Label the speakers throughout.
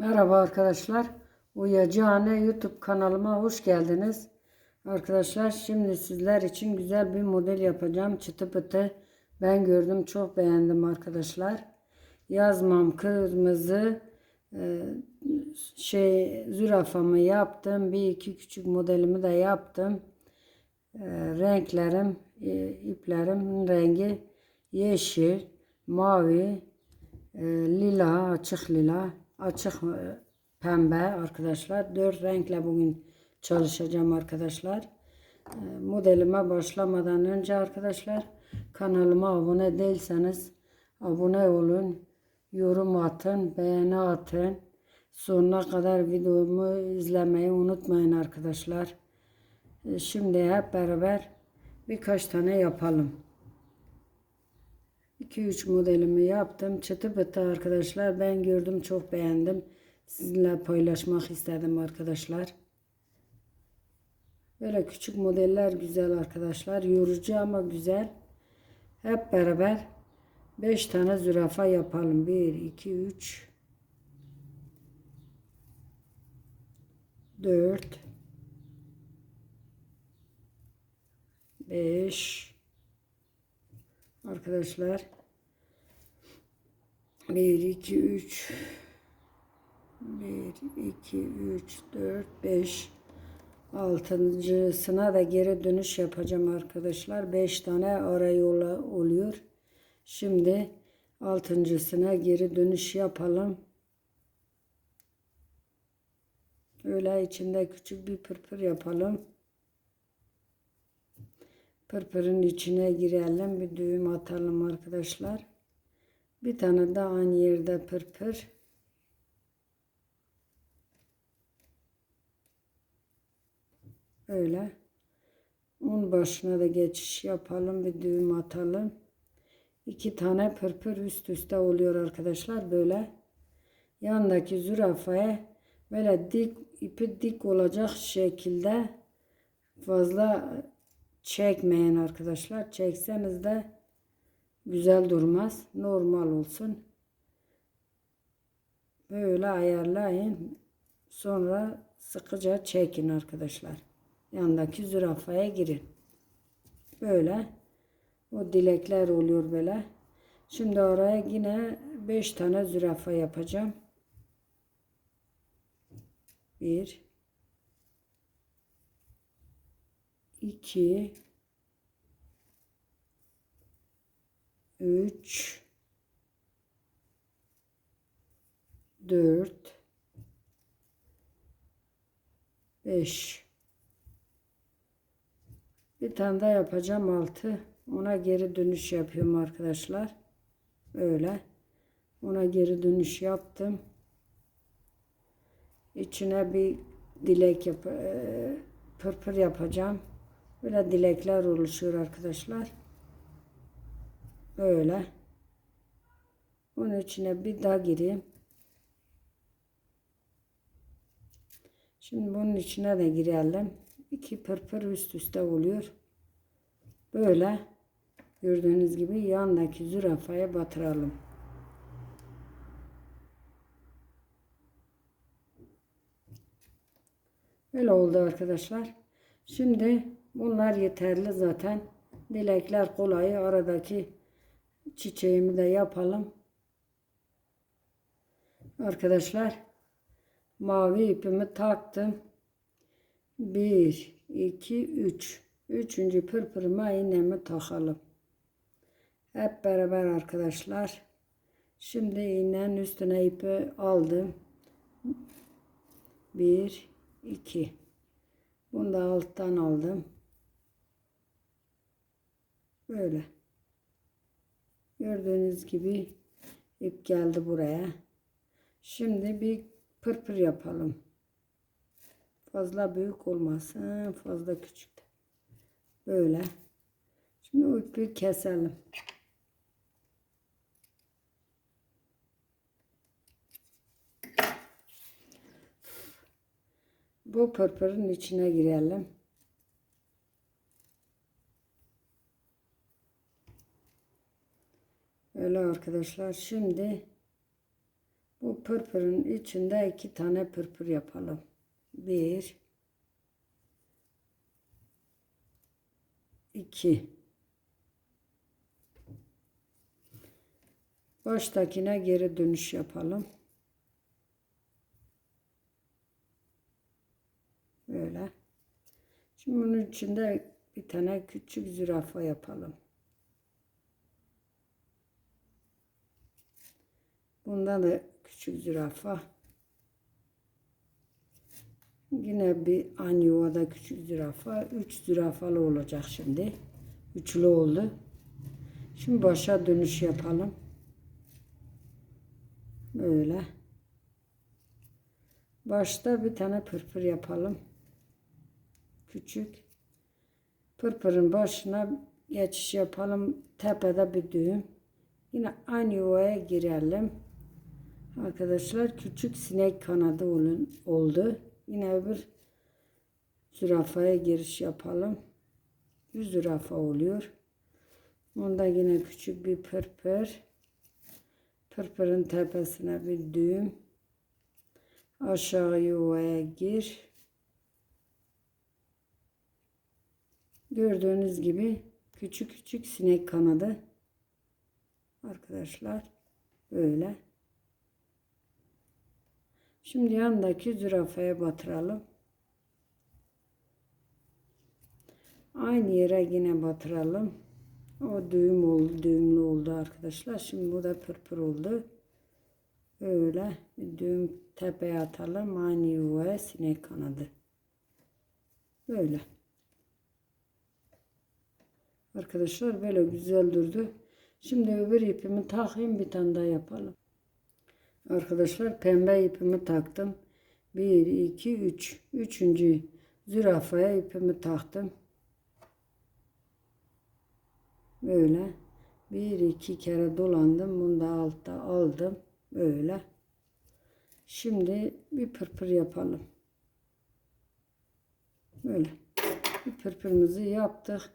Speaker 1: Merhaba arkadaşlar. Uyacağane YouTube kanalıma hoş geldiniz. Arkadaşlar şimdi sizler için güzel bir model yapacağım. Çıtı pıtı. Ben gördüm çok beğendim arkadaşlar. Yazmam kırmızı e, şey zürafamı yaptım. Bir iki küçük modelimi de yaptım. E, renklerim e, iplerim rengi yeşil, mavi, lila, açık lila, açık e, pembe arkadaşlar. Dört renkle bugün çalışacağım arkadaşlar. E, modelime başlamadan önce arkadaşlar kanalıma abone değilseniz abone olun. Yorum atın, beğeni atın. Sonuna kadar videomu izlemeyi unutmayın arkadaşlar. E, Şimdi hep beraber birkaç tane yapalım. 2-3 modelimi yaptım. Çıtı pıtı arkadaşlar. Ben gördüm çok beğendim. Sizinle paylaşmak istedim arkadaşlar. Böyle küçük modeller güzel arkadaşlar. Yorucu ama güzel. Hep beraber 5 tane zürafa yapalım. 1, 2, 3, 4, 5, Arkadaşlar 1 2 3 1 2 3 4 5 altıncısına da geri dönüş yapacağım arkadaşlar. 5 tane ara yola oluyor. Şimdi altıncısına geri dönüş yapalım. Öyle içinde küçük bir pırpır yapalım. Pırpırın içine girelim. Bir düğüm atalım arkadaşlar. Bir tane daha aynı yerde pırpır. Öyle. Un başına da geçiş yapalım. Bir düğüm atalım. İki tane pırpır üst üste oluyor arkadaşlar. Böyle. Yandaki zürafaya böyle dik ipi dik olacak şekilde fazla çekmeyin arkadaşlar. Çekseniz de güzel durmaz. Normal olsun. Böyle ayarlayın. Sonra sıkıca çekin arkadaşlar. Yandaki zürafaya girin. Böyle. O dilekler oluyor böyle. Şimdi oraya yine 5 tane zürafa yapacağım. 1 2 3 4 5 bir tane daha yapacağım 6 ona geri dönüş yapıyorum arkadaşlar. Öyle ona geri dönüş yaptım. İçine bir dilek yap pırpır yapacağım. Böyle dilekler oluşuyor arkadaşlar böyle bunun içine bir daha gireyim Şimdi bunun içine de girelim. İki pırpır üst üste oluyor. Böyle gördüğünüz gibi yandaki zürafaya batıralım. Böyle oldu arkadaşlar. Şimdi bunlar yeterli zaten. Dilekler kolay. Aradaki çiçeğimi de yapalım. Arkadaşlar mavi ipimi taktım. 1 2 3 üçüncü pırpırıma iğnemi takalım. Hep beraber arkadaşlar. Şimdi iğnenin üstüne ipi aldım. 1 2 Bunu da alttan aldım. Böyle. Gördüğünüz gibi ip geldi buraya. Şimdi bir pırpır yapalım. Fazla büyük olmasın, fazla küçük. de. Böyle. Şimdi o ipi keselim. Bu pırpırın içine girelim. Öyle arkadaşlar. Şimdi Bu pırpırın içinde iki tane pırpır yapalım. Bir, iki. Baştakine geri dönüş yapalım. Böyle. Şimdi bunun içinde bir tane küçük zürafa yapalım. Bunda da küçük zürafa. Yine bir aynı yuvada küçük zürafa. Üç zürafalı olacak şimdi. Üçlü oldu. Şimdi başa dönüş yapalım. Böyle. Başta bir tane pırpır yapalım. Küçük. Pırpırın başına geçiş yapalım. Tepede bir düğüm. Yine aynı yuvaya girelim. Arkadaşlar küçük sinek kanadı olun, oldu. Yine öbür zürafaya giriş yapalım. Bir zürafa oluyor. Onda yine küçük bir pırpır. Pırpırın tepesine bir düğüm. Aşağı yuvaya gir. Gördüğünüz gibi küçük küçük sinek kanadı. Arkadaşlar böyle. Şimdi yandaki zürafaya batıralım. Aynı yere yine batıralım. O düğüm oldu, düğümlü oldu arkadaşlar. Şimdi bu da pırpır oldu. Öyle bir düğüm tepeye atalım. Aynı yuvaya sinek kanadı. Böyle. Arkadaşlar böyle güzel durdu. Şimdi öbür ipimi takayım bir tane daha yapalım. Arkadaşlar pembe ipimi taktım. 1, 2, 3. Üçüncü zürafaya ipimi taktım. Böyle. Bir iki kere dolandım. Bunu da altta aldım. Böyle. Şimdi bir pırpır yapalım. Böyle. Bir pırpırımızı yaptık.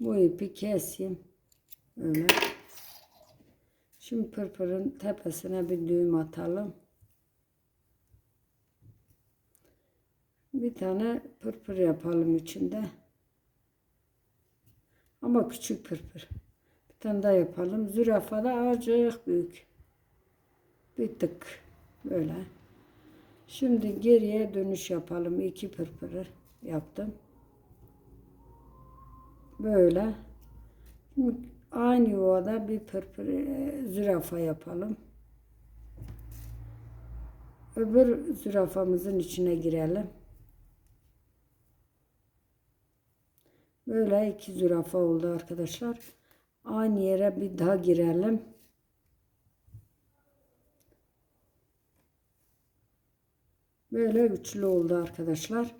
Speaker 1: Bu ipi keseyim. Böyle. Şimdi pırpırın tepesine bir düğüm atalım. Bir tane pırpır yapalım içinde. Ama küçük pırpır. Bir tane daha yapalım. Zürafa da azıcık büyük. Bir tık. Böyle. Şimdi geriye dönüş yapalım. İki pırpırı yaptım. Böyle. Şimdi aynı yuvada bir pırpır e, zürafa yapalım. Öbür zürafamızın içine girelim. Böyle iki zürafa oldu arkadaşlar. Aynı yere bir daha girelim. Böyle üçlü oldu arkadaşlar.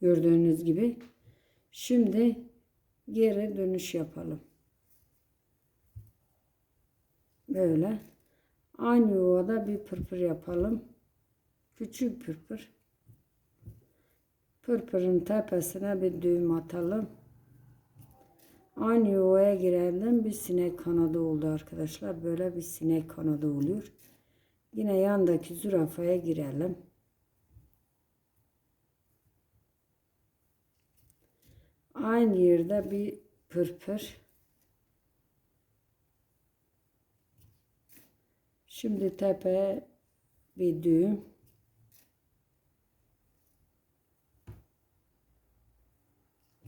Speaker 1: Gördüğünüz gibi. Şimdi geri dönüş yapalım. Böyle. Aynı yuvada bir pırpır yapalım. Küçük pırpır. Pırpırın tepesine bir düğüm atalım. Aynı yuvaya girelim. Bir sinek kanadı oldu arkadaşlar. Böyle bir sinek kanadı oluyor. Yine yandaki zürafaya girelim. Aynı yerde bir pırpır. Şimdi tepeye bir düğüm.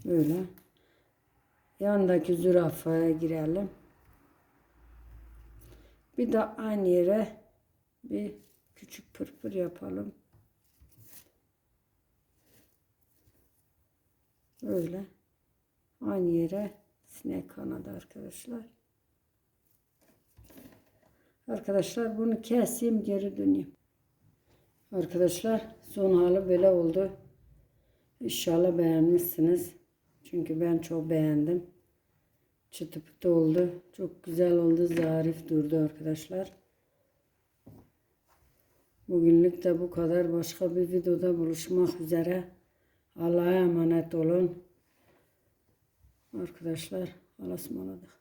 Speaker 1: Böyle. Yandaki zürafaya girelim. Bir de aynı yere bir küçük pırpır yapalım. Öyle. Aynı yere sinek kanadı arkadaşlar. Arkadaşlar bunu keseyim geri döneyim. Arkadaşlar son hali böyle oldu. İnşallah beğenmişsiniz. Çünkü ben çok beğendim. Çıtı pıtı oldu. Çok güzel oldu. Zarif durdu arkadaşlar. Bugünlük de bu kadar. Başka bir videoda buluşmak üzere. Allah'a emanet olun. Arkadaşlar Allah'a ısmarladık.